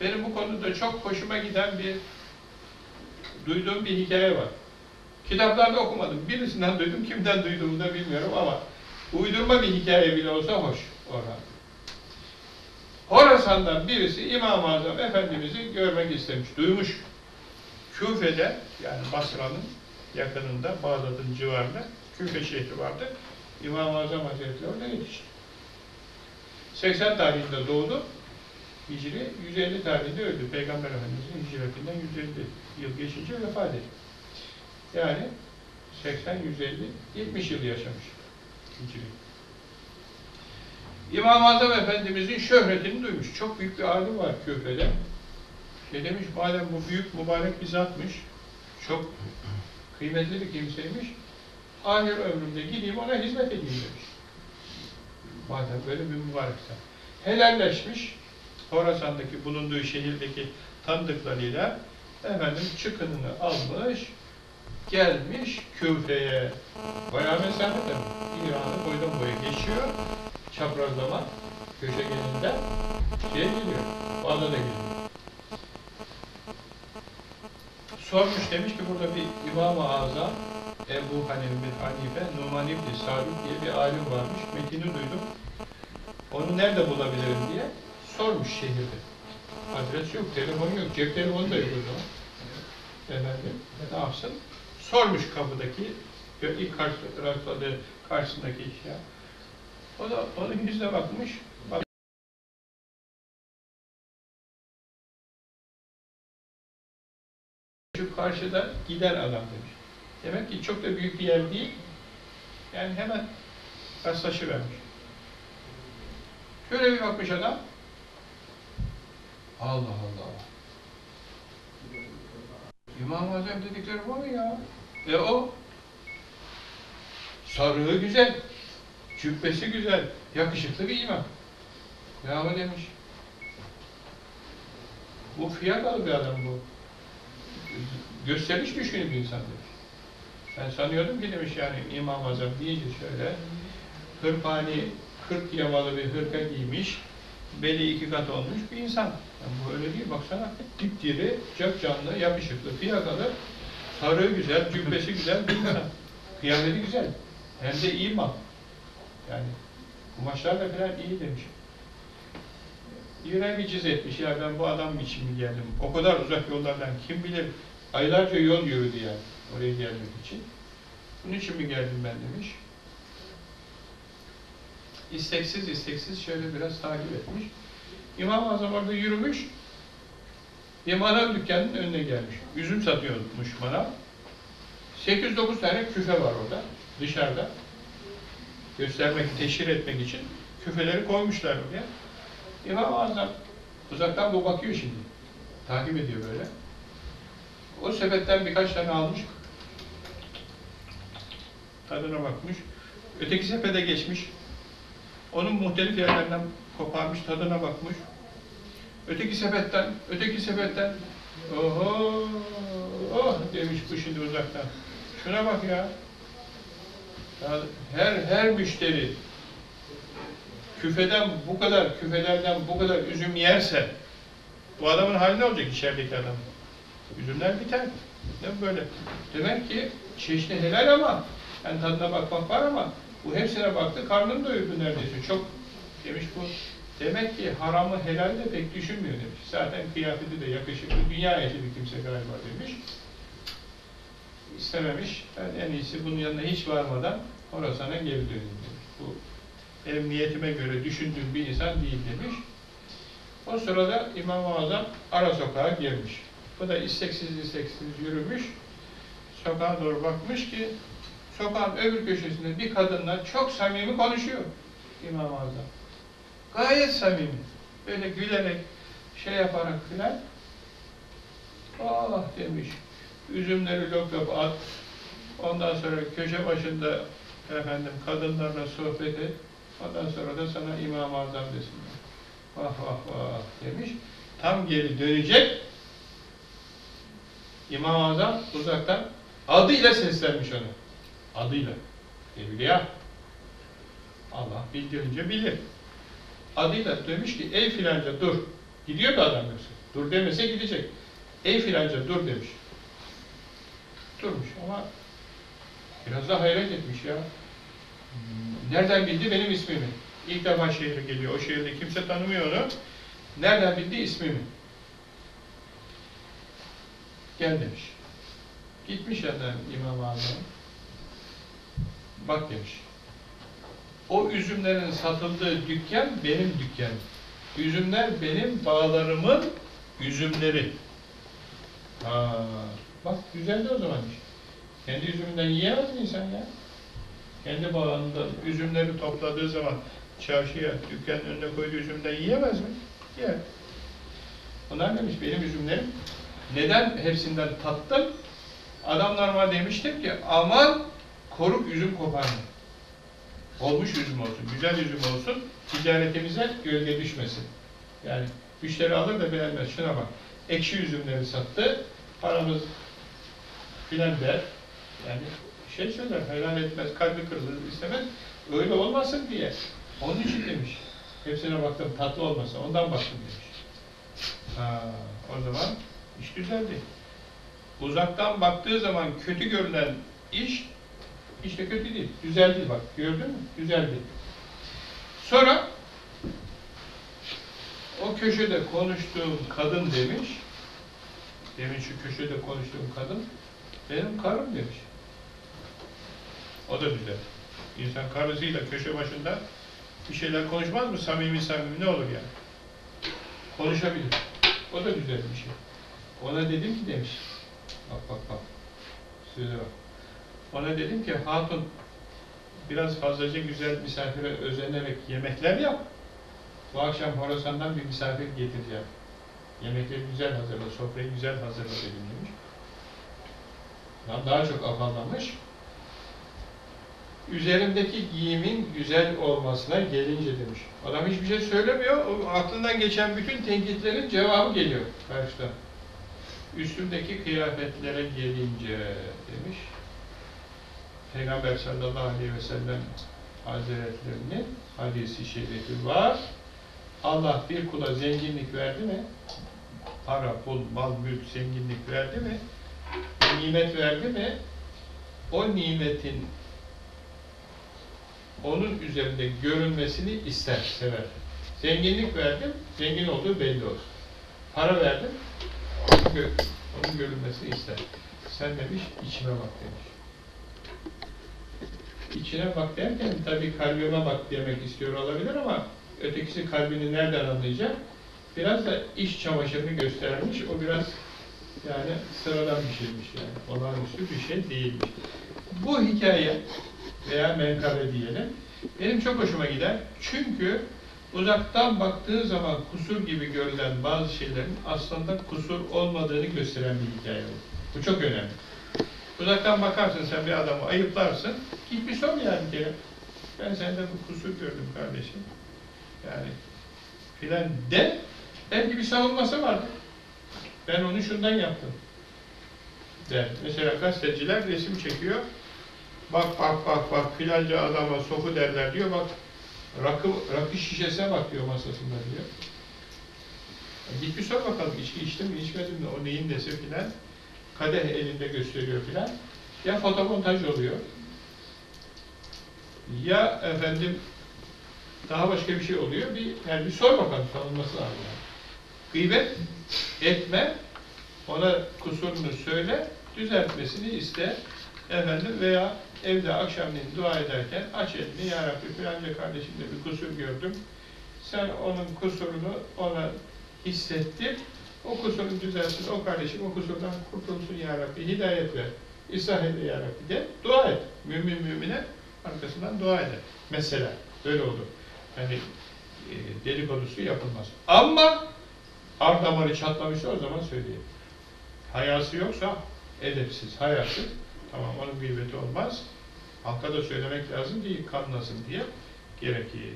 benim bu konuda çok hoşuma giden bir duyduğum bir hikaye var. Kitaplarda okumadım. Birisinden duydum, kimden duyduğumu da bilmiyorum ama uydurma bir hikaye bile olsa hoş Orhan. Horasan'dan birisi İmam-ı Azam Efendimiz'i görmek istemiş, duymuş. Küfe'de, yani Basra'nın yakınında, Bağdat'ın civarında Küfe şehri vardı. İmam-ı Azam Hazretleri orada yetişti. 80 tarihinde doğdu. Hicri 150 tarihinde öldü. Peygamber Efendimiz'in hicretinden 150 yıl geçince vefat etti. Yani 80, 150, 70 yıl yaşamış. Hicri. İmam-ı Azam Efendimiz'in şöhretini duymuş. Çok büyük bir alim var Küfe'de. Şey demiş, madem bu büyük mübarek bir zatmış, çok kıymetli bir kimseymiş, ahir ömrümde gideyim ona hizmet edeyim demiş. Madem böyle bir mübarekse. Helalleşmiş, Horasan'daki bulunduğu şehirdeki tanıdıklarıyla efendim çıkınını almış, gelmiş Küfe'ye. Bayağı mesafe tabii. İran'ı boydan boya geçiyor. Çaprazlama köşegeninde şey geliyor. Bağdat'a geliyor. Sormuş demiş ki burada bir İmam-ı Azam Ebu Hanife, Hanife Numan İbni Sabit diye bir alim varmış. Metini duydum. Onu nerede bulabilirim diye sormuş şehirde. Adres yok, telefon yok, cep telefonu da yok o zaman. Efendim, ne yapsın? Sormuş kapıdaki, ilk karşıladığı karşısındaki iş ya. O da onun yüzüne bakmış, bak şu karşıda giden adam demiş. Demek ki çok da büyük bir yer değil. Yani hemen rastlaşıvermiş. Şöyle bir bakmış adam. Allah Allah. İmam-ı Azam dedikleri bu ya? E o sarığı güzel, cübbesi güzel, yakışıklı bir imam. Ya demiş. Bu fiyakalı bir adam bu. Gösteriş düşkünü bir insan demiş. Ben sanıyordum ki demiş yani İmam Azam deyince şöyle hırpani, kırk yamalı bir hırka giymiş, beli iki kat olmuş bir insan. Yani bu öyle değil, baksana dipdiri, çok canlı, yakışıklı, fiyakalı, sarığı güzel, cübbesi güzel bir insan. Kıyafeti güzel. Hem de iyi mal. Yani kumaşlar da falan iyi demiş. Yüreğimi ciz etmiş ya ben bu adam için mi geldim? O kadar uzak yollardan kim bilir aylarca yol yürüdü yani oraya gelmek için. Bunun için mi geldim ben demiş. İsteksiz isteksiz şöyle biraz takip etmiş. İmam-ı Azam orada yürümüş. Bir manav dükkanının önüne gelmiş. Üzüm satıyormuş manav. 8-9 tane küfe var orada, dışarıda. Göstermek, teşhir etmek için küfeleri koymuşlar oraya. İmam-ı Azam uzaktan bu bakıyor şimdi. Takip ediyor böyle. O sepetten birkaç tane almış. Tadına bakmış. Öteki sepete geçmiş. Onun muhtelif yerlerinden koparmış, tadına bakmış. Öteki sepetten, öteki sepetten oho oh demiş bu şimdi uzaktan. Şuna bak ya. her her müşteri küfeden bu kadar, küfelerden bu kadar üzüm yerse bu adamın hali ne olacak içerideki adam? Üzümler biter. Değil böyle? Demek ki çeşni helal ama yani tadına bakmak var ama bu hepsine baktı, karnını doyurdu neredeyse. Çok demiş bu. Demek ki haramı helal de pek düşünmüyor demiş. Zaten kıyafeti de yakışıklı, dünya ehli kimse galiba demiş. İstememiş. Ben en iyisi bunun yanına hiç varmadan Horasan'a geri döneyim demiş. Bu benim niyetime göre düşündüğüm bir insan değil demiş. O sırada İmam-ı Azam ara sokağa girmiş. Bu da isteksiz isteksiz yürümüş. Sokağa doğru bakmış ki sokağın öbür köşesinde bir kadınla çok samimi konuşuyor İmam-ı Azam. Gayet samimi. Böyle gülerek, şey yaparak filan. Ah demiş. Üzümleri lop lop at. Ondan sonra köşe başında efendim kadınlarla sohbet et. Ondan sonra da sana İmam-ı Azam desinler. Vah vah vah demiş. Tam geri dönecek. İmam-ı Azam uzaktan adıyla seslenmiş onu. Adıyla. Evliya. Allah bildirince bilir. Adıyla demiş ki ey filanca dur. Gidiyor da adam yoksa. Dur demese gidecek. Ey filanca dur demiş. Durmuş ama biraz da hayret etmiş ya. Nereden bildi benim ismimi? İlk defa şehre geliyor. O şehirde kimse tanımıyor onu. Nereden bildi ismimi? Gel demiş. Gitmiş yanına İmam Azam'a. Bak demiş. O üzümlerin satıldığı dükkan benim dükkanım. Üzümler benim bağlarımın üzümleri. Ha, bak güzeldi o zaman iş. Kendi üzümünden yiyemez mi insan ya? Kendi bağında üzümleri topladığı zaman çarşıya, dükkanın önüne koyduğu üzümden yiyemez mi? Yer. Onlar demiş benim üzümlerim. Neden hepsinden tattım? Adam normal demiştir ki aman koruk üzüm koparma. Olmuş üzüm olsun, güzel üzüm olsun, ticaretimize gölge düşmesin. Yani müşteri alır da beğenmez. Şuna bak, ekşi üzümleri sattı, paramız filan der. Yani şey söyler, helal etmez, kalbi kırılır, istemez. Öyle olmasın diye. Onun için demiş. Hepsine baktım, tatlı olmasa, ondan baktım demiş. Ha, o zaman iş güzeldi. Uzaktan baktığı zaman kötü görünen iş, işte kötü değil. Güzeldi bak, gördün mü? Güzeldi. Sonra o köşede konuştuğum kadın demiş, demin şu köşede konuştuğum kadın, benim karım demiş. O da güzel. İnsan karısıyla köşe başında bir şeyler konuşmaz mı? Samimi samimi ne olur yani? Konuşabilir. O da güzel bir şey. Ona dedim ki demiş, bak bak bak, söyle bak. Ona dedim ki hatun biraz fazlaca güzel misafire özenerek yemekler yap. Bu akşam Horasan'dan bir misafir getireceğim. Yemekleri güzel hazırla, sofrayı güzel hazırla dedim demiş. Lan daha çok afallamış. Üzerimdeki giyimin güzel olmasına gelince demiş. Adam hiçbir şey söylemiyor. Aklından geçen bütün tenkitlerin cevabı geliyor karşıdan. Üstümdeki kıyafetlere gelince demiş. Peygamber sallallahu aleyhi ve sellem Hazretlerinin hadisi şerifi var. Allah bir kula zenginlik verdi mi? Para, pul, mal, mülk, zenginlik verdi mi? Nimet verdi mi? O nimetin onun üzerinde görünmesini ister, sever. Zenginlik verdim, zengin olduğu belli olsun. Para verdim, onun görünmesini ister. Sen demiş, içime bak demiş. İçine bak derken tabii kalbime bak demek istiyor olabilir ama ötekisi kalbini nereden anlayacak? Biraz da iş çamaşırını göstermiş, o biraz yani sıradan bir şeymiş yani, olağanüstü bir şey değilmiş. Bu hikaye veya menkabe diyelim, benim çok hoşuma gider. Çünkü uzaktan baktığı zaman kusur gibi görülen bazı şeylerin aslında kusur olmadığını gösteren bir hikaye bu. Bu çok önemli. Uzaktan bakarsın sen bir adamı ayıplarsın, git bir sor yani kere. Ben sende bu kusur gördüm kardeşim. Yani filan de, belki bir savunması vardır. Ben onu şundan yaptım. Der. Mesela gazeteciler resim çekiyor. Bak bak bak bak filanca adama sofu derler diyor bak rakı, rakı şişesine bak diyor masasında diyor. E git bir bakalım içki içti mi içmedi mi o neyin nesi filan. Kadeh elinde gösteriyor filan. Ya fotomontaj oluyor. Ya efendim daha başka bir şey oluyor. Bir, yani bir sor bakalım savunması lazım. Yani. Gıybet etme, ona kusurunu söyle, düzeltmesini iste. Efendim veya evde akşamleyin dua ederken aç elini, Ya Rabbi filanca kardeşimde bir kusur gördüm. Sen onun kusurunu ona hissettir. O kusurunu düzelsin, o kardeşim o kusurdan kurtulsun Ya Rabbi, hidayet ver. İslah eyle Ya Rabbi de dua et. Mümin mümine arkasından dua eder. Mesela öyle olur. Yani e, dedikodusu yapılmaz. Ama ar damarı çatlamışsa o zaman söyleyeyim. Hayası yoksa edepsiz, hayasız Tamam onun gıybeti olmaz. Halka da söylemek lazım ki kanlasın diye gerekir.